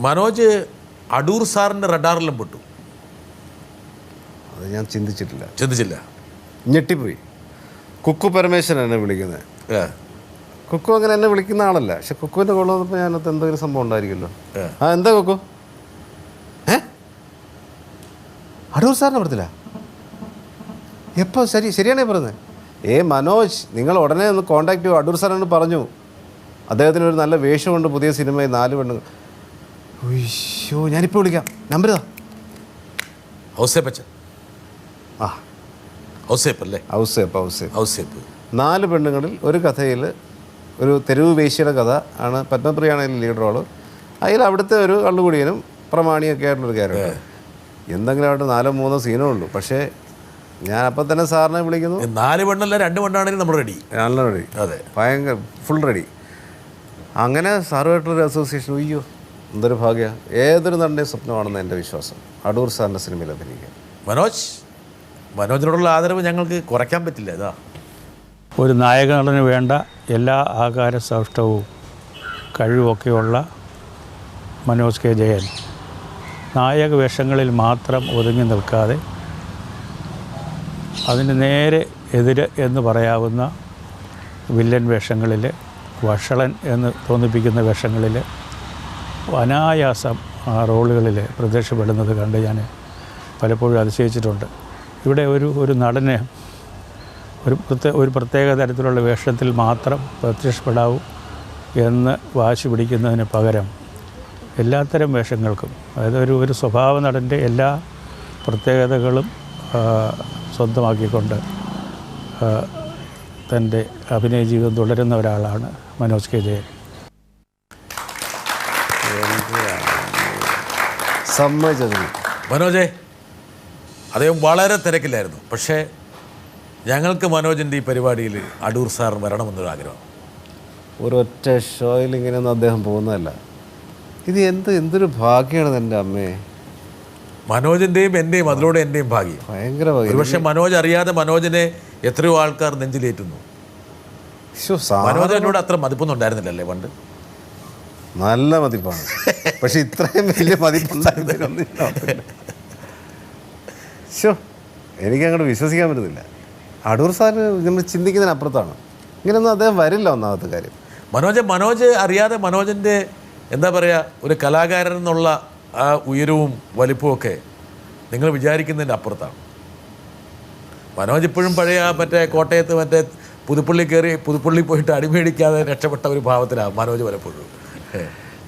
മനോജ് അടൂർ സാറിന്റെ റഡാറിലും പെട്ടു. അത് ഞാൻ ചിന്തിച്ചിട്ടില്ല. ചിന്തിച്ചില്ല. ഞെട്ടിപ്പോയി. കുക്കു പരമേശ്വരൻ എന്നെ വിളിക്കുന്നത് കുക്കു അങ്ങനെ എന്നെ വിളിക്കുന്ന ആളല്ല. പക്ഷെ കുക്കുവിന്റെ കോൾ വന്നപ്പോൾ ഞാനത് എന്തെങ്കിലും സംഭവം ഉണ്ടായിരിക്കുമല്ലോ. ആ എന്താ കുക്കു? ഏ? അടൂർ സാറിനെ പറഞ്ഞില്ല എപ്പോൾ ശരി ശരിയാണേ പറയുന്നത് ഏ മനോജ് നിങ്ങൾ ഉടനെ ഒന്ന് കോൺടാക്ട് ചെയ്യൂ അടൂർ സാറിനോട് പറഞ്ഞു. അദ്ദേഹത്തിന് ഒരു നല്ല വേഷമുണ്ട് പുതിയ സിനിമയിൽ നാല് പെണ്ണുങ്ങൾ. ഉയ്യോ ഞാനിപ്പോൾ വിളിക്കാം. നമ്പർ ഇതാ ആ. ഔസേപ്പ് അല്ലേ? ഔസേപ്പ് ഔസേപ്പ്. ഔസേപ്പ്. നാല് പെണ്ണുങ്ങളിൽ ഒരു കഥയിൽ ഒരു തെരുവ് വേശിയുടെ കഥ ആണ് പത്മപ്രിയാണ് അതിൽ ലീഡ് റോൾ അതിൽ അവിടുത്തെ ഒരു കള്ളുകുടിയനും പ്രമാണിയൊക്കെ ആയിട്ടുള്ളൊരു ക്യാരക്ടർ എന്തെങ്കിലും ആയിട്ട് നാലോ മൂന്നോ സീനോ ഉള്ളൂ. പക്ഷേ ഞാൻ അപ്പം തന്നെ സാറിനെ വിളിക്കുന്നു. നാല് പെണ്ണല്ല രണ്ട് പെണ്ണാണെങ്കിലും നമ്മൾ റെഡി നല്ല റെഡി അതെ. ഭയങ്കര ഫുൾ റെഡി അങ്ങനെ സാറുമായിട്ടുള്ളൊരു അസോസിയേഷൻ അയ്യോ എന്തൊരു ഭാഗ്യ. ഏതൊരു നടന്റെ സ്വപ്നമാണെന്ന് എന്റെ വിശ്വാസം. അടൂർ സാറിന്റെ സിനിമയിൽ അഭിനയിക്കാൻ. മനോജ് മനോജിനോടുള്ള ആദരവ് ഞങ്ങൾക്ക് കുറയ്ക്കാൻ പറ്റില്ല ഇതാ. ഒരു നായക നടന് വേണ്ട എല്ലാ ആകാര സൗഷ്ടവും കഴിവുമൊക്കെയുള്ള മനോജ് കെ ജയൻ. നായക വേഷങ്ങളിൽ മാത്രം ഒതുങ്ങി നിൽക്കാതെ അതിന് നേരെ എതിര് എന്ന് പറയാവുന്ന വില്ലൻ വേഷങ്ങളിൽ വഷളൻ എന്ന് തോന്നിപ്പിക്കുന്ന വേഷങ്ങളിൽ അനായാസം ആ റോളുകളിൽ പ്രത്യക്ഷപ്പെടുന്നത് കണ്ട് ഞാൻ പലപ്പോഴും അതിശയിച്ചിട്ടുണ്ട്. ഇവിടെ ഒരു ഒരു നടനെ ഒരു പ്രത്യേക ഒരു പ്രത്യേക തരത്തിലുള്ള വേഷത്തിൽ മാത്രം പ്രത്യക്ഷപ്പെടാവൂ എന്ന് വാശി പിടിക്കുന്നതിന് പകരം എല്ലാത്തരം വേഷങ്ങൾക്കും അതായത് ഒരു ഒരു സ്വഭാവ നടന്റെ എല്ലാ പ്രത്യേകതകളും സ്വന്തമാക്കിക്കൊണ്ട് തന്റെ അഭിനയ ജീവിതം തുടരുന്ന ഒരാളാണ് മനോജ് കെ ജയൻ. മനോജെ അദ്ദേഹം വളരെ തിരക്കില്ലായിരുന്നു പക്ഷേ ഞങ്ങൾക്ക് മനോജിന്റെ ഈ പരിപാടിയിൽ അടൂർ സാർ വരണമെന്നൊരു ആഗ്രഹം. ഒരൊറ്റ ഷോയിൽ ഇങ്ങനെയൊന്നും അദ്ദേഹം പോകുന്നതല്ല. ഇത് എന്ത് എന്തൊരു ഭാഗ്യമാണ് എന്റെ അമ്മേ മനോജിന്റെയും എന്റെയും അതിലൂടെ എന്റെയും ഭാഗ്യം. ഭയങ്കര ഭാഗ്യം. ഒരുപക്ഷെ മനോജ് അറിയാതെ മനോജിനെ എത്രയോ ആൾക്കാർ നെഞ്ചിലേറ്റുന്നു. മനോജനോട് മനോജ് എന്നോട് അത്ര മതിപ്പൊന്നും ഉണ്ടായിരുന്നില്ലല്ലേ പണ്ട്? നല്ല മതിപ്പാണ്. പക്ഷെ ഇത്രയും വലിയ മതിപ്പുണ്ടായിരുന്നില്ല ഷോ എനിക്ക് അങ്ങോട്ട് വിശ്വസിക്കാൻ പറ്റുന്നില്ല അടൂർ സാറ് നമ്മൾ ചിന്തിക്കുന്നതിനപ്പുറത്താണ്. ഇങ്ങനെയൊന്നും അദ്ദേഹം വരില്ല ഒന്നാമത്തെ കാര്യം. മനോജ് മനോജ് അറിയാതെ മനോജിന്റെ എന്താ പറയുക ഒരു കലാകാരൻ എന്നുള്ള ആ ഉയരവും വലിപ്പമൊക്കെ നിങ്ങൾ വിചാരിക്കുന്നതിന്റെ അപ്പുറത്താണ്. മനോജ് ഇപ്പോഴും പഴയ മറ്റേ കോട്ടയത്ത് മറ്റേ പുതുപ്പള്ളി കയറി പുതുപ്പള്ളി പോയിട്ട് അടിമേടിക്കാതെ രക്ഷപ്പെട്ട ഒരു ഭാവത്തിലാണ് മനോജ് പലപ്പോഴും.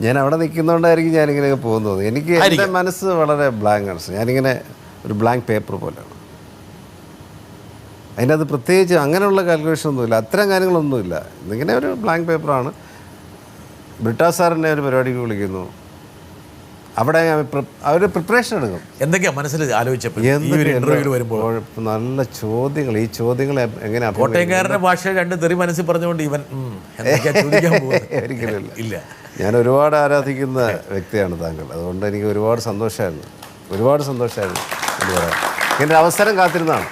ഞാൻ അവിടെ നിൽക്കുന്നതുകൊണ്ടായിരിക്കും ഞാനിങ്ങനെ പോകുന്നത് എനിക്ക് എന്റെ. മനസ്സ് വളരെ ബ്ലാങ്ക് ആണ്. ഞാനിങ്ങനെ ഒരു ബ്ലാങ്ക് പേപ്പർ പോലെയാണ്. അതിന്റെ അത് പ്രത്യേകിച്ച് അങ്ങനെയുള്ള കാൽക്കുലേഷൻ ഒന്നുമില്ല. അത്തരം കാര്യങ്ങളൊന്നുമില്ല. ഇതിങ്ങനെ ഒരു ബ്ലാങ്ക് പേപ്പറാണ് ബ്രിട്ടാ സാറിനെ ഒരു പരിപാടിക്ക് വിളിക്കുന്നു. അവിടെ അവർ പ്രിപ്പറേഷൻ എടുക്കും. എന്തൊക്കെയാ മനസ്സിൽ ആലോചിച്ചപ്പോൾ? ഇന്റർവ്യൂവിൽ വരുമ്പോൾ? നല്ല ചോദ്യങ്ങൾ. ഈ ചോദ്യങ്ങൾ എങ്ങനെ കോട്ടയംകാരുടെ ഭാഷ രണ്ട് തെറി മനസ്സിൽ പറഞ്ഞുകൊണ്ട് ഇവൻ ഇല്ല. ഞാൻ ഒരുപാട് ആരാധിക്കുന്ന വ്യക്തിയാണ് താങ്കൾ. അതുകൊണ്ട് എനിക്ക് ഒരുപാട് സന്തോഷമായിരുന്നു. ഒരുപാട് സന്തോഷമായിരുന്നു എന്ന് പറയാം. എന്റെ അവസരം കാത്തിരുന്നതാണ്.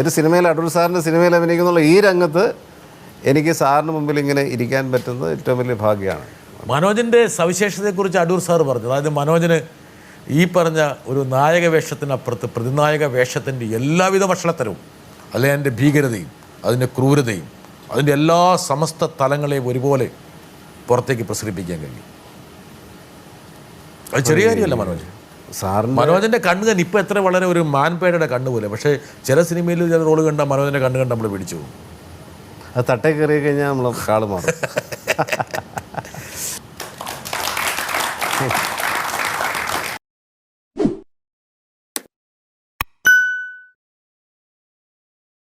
ഒരു സിനിമയിൽ അടൂർ സാറിന്റെ സിനിമയിൽ അഭിനയിക്കുന്നുള്ള ഈ രംഗത്ത് എനിക്ക് സാറിന് മുമ്പിൽ ഇങ്ങനെ ഇരിക്കാൻ പറ്റുന്നത് ഏറ്റവും വലിയ ഭാഗ്യമാണ്. മനോജിന്റെ സവിശേഷതയെക്കുറിച്ച് അടൂർ സാർ പറഞ്ഞു. അതായത് മനോജിന് ഈ പറഞ്ഞ ഒരു നായക വേഷത്തിനപ്പുറത്ത് പ്രതിനായക വേഷത്തിന്റെ എല്ലാവിധ വഷളത്തരവും അല്ലെ അതിന്റെ ഭീകരതയും അതിന്റെ ക്രൂരതയും അതിന്റെ എല്ലാ സമസ്ത തലങ്ങളെയും ഒരുപോലെ പുറത്തേക്ക് പ്രസരിപ്പിക്കാൻ കഴിയും. അത് ചെറിയ കാര്യമല്ല മനോജ്. സാറിന് മനോജിന്റെ കണ്ണ് തന്നെ ഇപ്പം എത്ര വളരെ ഒരു മാൻപേടയുടെ കണ്ണ് പോലെ. പക്ഷേ ചില സിനിമയിൽ ചില റോൾ കണ്ട മനോജിന്റെ കണ്ണ് കണ്ട് നമ്മൾ പിടിച്ചു പോകും. അത് തട്ടേ കയറി കഴിഞ്ഞാൽ നമ്മൾ കാൾ മാറും. Thank you.